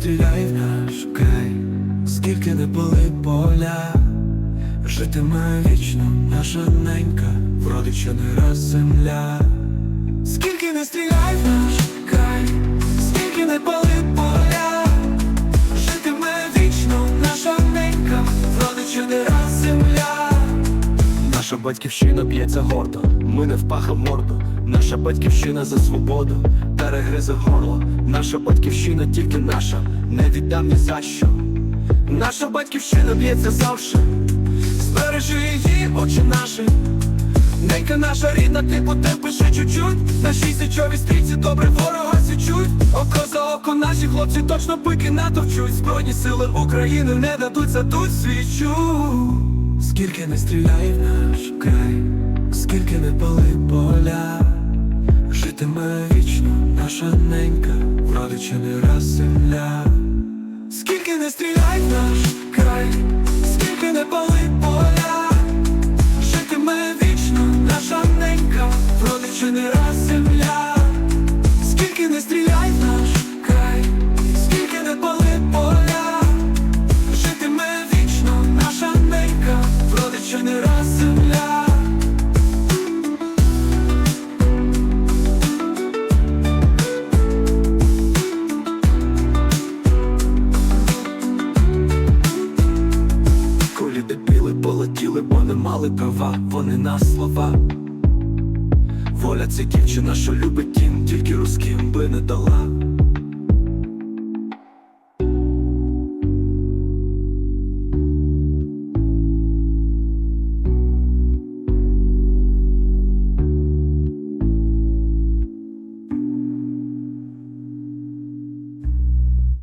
стріляй в наш край, скільки не були поля, житиме вічно наша ненька, вродить що не раз земля. Скільки не стріляй в наш край, скільки не пали поля, житиме вічно наша ненька, вродить що не раз земля. Наша батьківщина б'ється гордо, ми не впаха морду. Наша батьківщина за свободу, перегризе горло. Наша батьківщина тільки наша, не віддам ні за що. Наша батьківщина б'ється завше, збережи її очі наші. Ненька наша рідна, ти по те пиши чуть-чуть На шій січовій стрічці добре ворога січуть Око за око наші хлопці точно пики натовчуть Збройні сили України не дадуть задуть свічу Скільки не стріляй в наш край, скільки не пали поля, житиме вічно наша ненька, родича не раз земля. Скільки не стріляй наш край, скільки не пали поля, житиме вічно наша ненька, родича не раз мали права, вони на слова. Воля це дівчина, що любить тім, тільки русським би не дала.